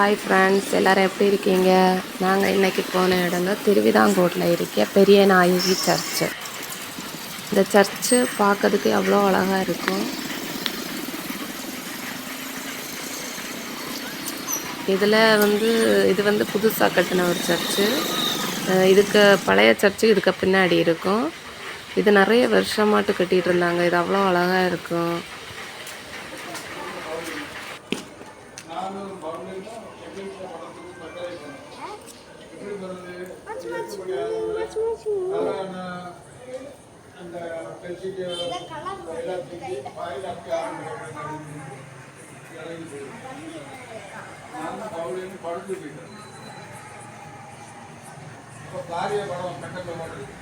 Hi friends எல்லோரும் எப்படி இருக்கீங்க? நாங்கள் இன்னைக்கு போன இடங்க திருவிதாங்கோட்டில் இருக்க பெரிய நாயகி சர்ச்சு. இந்த சர்ச்சு பார்க்கறதுக்கு அவ்வளோ அழகாக இருக்கும் இதில் வந்து இது வந்து புதுசாக கட்டின ஒரு சர்ச்சு. இதுக்கு பழைய சர்ச்சு இதுக்கு பின்னாடி இருக்கும். இது நிறைய வருஷமாட்டு கட்டிகிட்டு இருந்தாங்க. இது அவ்வளோ அழகாக இருக்கும். அந்த பெட்ஷீட்டு எல்லாத்தையும் வாயில் அப்படி இறங்கி நான் பவுலின்னு படுத்து போயிட்டேன் இப்போ காரிய படம் கண்டத்தில் மாட்டேன்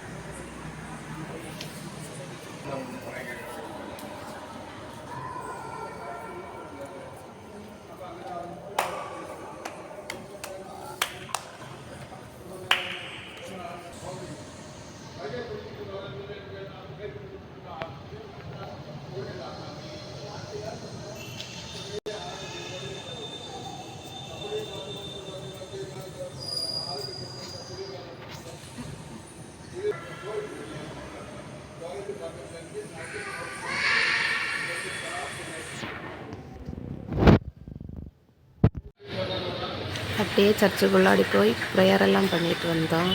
அப்படியே சர்ச்சுக்குள்ளாடி போய் ப்ரேயர் எல்லாம் பண்ணிட்டு வந்தோம்.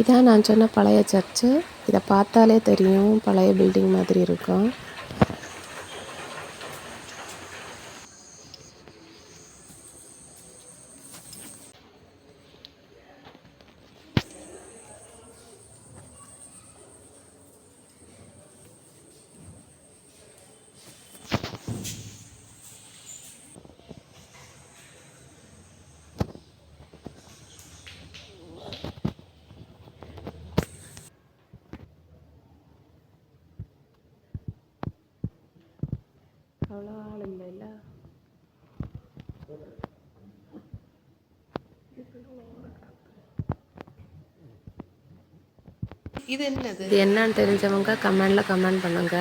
இதான் நான் சொன்ன பழைய சர்ச்சு. இதை பார்த்தாலே தெரியும். பழைய பில்டிங் மாதிரி இருக்கும். அவ்வளோ ஆள் இல்லைல்ல இது என்னது? இது என்னன்னு தெரிஞ்சவங்க கமெண்ட்ல கமெண்ட் பண்ணுங்க.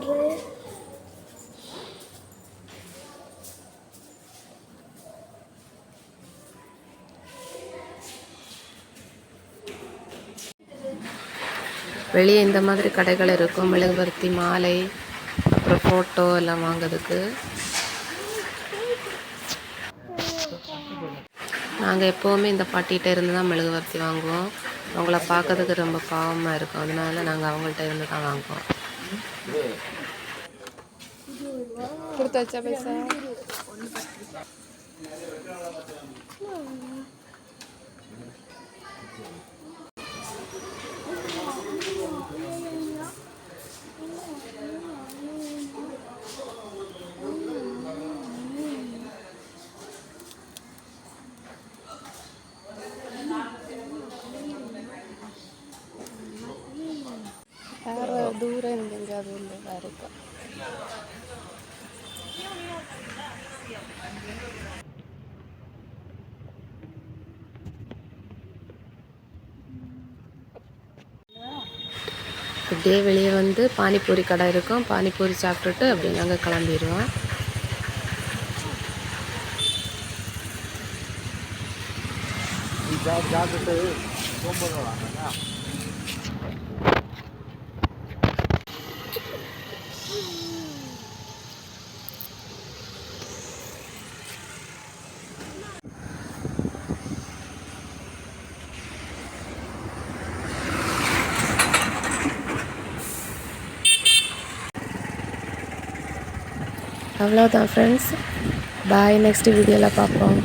பேப்பரு வெளியே இந்த மாதிரி கடைகள் இருக்கும். மெழுகுபருத்தி மாலை அப்புறம் ஃபோட்டோ எல்லாம் வாங்குறதுக்கு. நாங்கள் எப்போவுமே இந்த பாட்டிகிட்ட இருந்து தான் மெழுகுபருத்தி வாங்குவோம். அவங்கள பார்க்கறதுக்கு ரொம்ப பாவமாக இருக்கும். அதனால நாங்கள் அவங்கள்ட்ட இருந்து தான் வாங்குவோம். कुर्ताचा पैसा വേറെ ദൂരം ഉണ്ട് எங்கேயாவது உள்ள வேற இருக்கா அப்படியே வெளியே வந்து பானிபூரி கடை இருக்கும். பானிபூரி சாப்பிட்டுட்டு அப்படியே நாங்கள் கிளம்பிடுவோம். जा அவ்வளோதான் ஃப்ரெண்ட்ஸ் பாய் நெக்ஸ்ட் வீடியோவில் பார்ப்போம்.